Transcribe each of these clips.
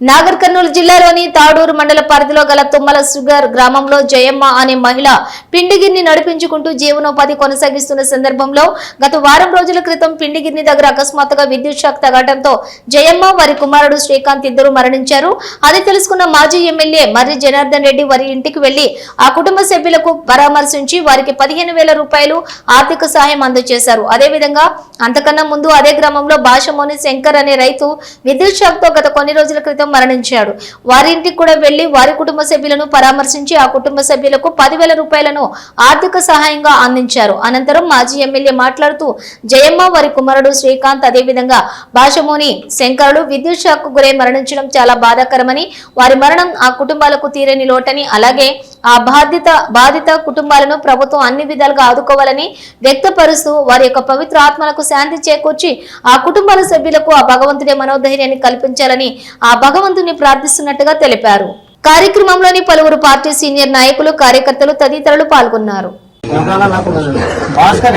నాగర్ కర్నూలు జిల్లాలోని తాడూరు మండల పరిధిలో గల తుమ్మల సుగర్ గ్రామంలో జయమ్మ అనే మహిళ పిండిగిరిని నడిపించుకుంటూ జీవనోపాధి కొనసాగిస్తున్న సందర్భంలో గత వారం రోజుల క్రితం పిండిగిరిని దగ్గర అకస్మాత్తుగా విద్యుత్ షాక్ తగ్గడంతో జయమ్మ వారి కుమారుడు శ్రీకాంత్ ఇద్దరు మరణించారు. అది తెలుసుకున్న మాజీ ఎమ్మెల్యే మర్రి జనార్దన్ రెడ్డి వారి ఇంటికి వెళ్ళి ఆ కుటుంబ సభ్యులకు పరామర్శించి వారికి పదిహేను వేల రూపాయలు ఆర్థిక సహాయం అందజేశారు. అదేవిధంగా అంతకన్నా ముందు అదే గ్రామంలో భాషమోని శంకర్ అనే రైతు విద్యుత్ షాక్తో గత కొన్ని రోజుల క్రితం మరణించాడు. వారి ఇంటికి కూడా వెళ్ళి వారి కుటుంబ సభ్యులను పరామర్శించి ఆ కుటుంబ సభ్యులకు పదివేల రూపాయలను ఆర్థిక సహాయంగా అందించారు. అనంతరం మాజీ ఎమ్మెల్యే మాట్లాడుతూ జయమ్మ వారి కుమారుడు శ్రీకాంత్ అదేవిధంగా భాషమోని శంకరుడు విద్యుత్ షాక్ గురై మరణించడం చాలా బాధాకరమని వారి మరణం ఆ కుటుంబాలకు తీరని లోటని అలాగే ఆ బాధిత బాధిత కుటుంబాలను ప్రభుత్వం అన్ని విధాలుగా ఆదుకోవాలని వ్యక్తపరుస్తూ వారి యొక్క పవిత్ర ఆత్మలకు శాంతి చేకూర్చి ఆ కుటుంబాల సభ్యులకు ఆ భగవంతుడే మనోధైర్యాన్ని కల్పించాలని ఆ భగవంతుని ప్రార్థిస్తున్నట్టుగా తెలిపారు కార్యక్రమంలోని పలువురు పార్టీ సీనియర్ నాయకులు కార్యకర్తలు తదితరులు పాల్గొన్నారు భాస్కర్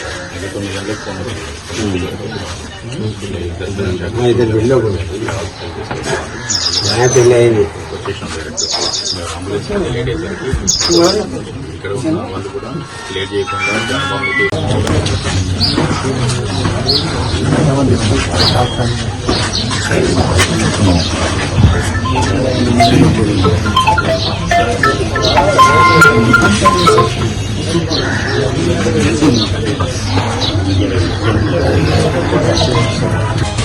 బాగానే చేసిండు పిల్లవాడు జర కొనంపోయినతో ఉన్నాడు పెళ్ళి అయింది ఇక్కడ ఉన్న వాళ్ళు కూడా లేట్ చేయకుండా Thank you.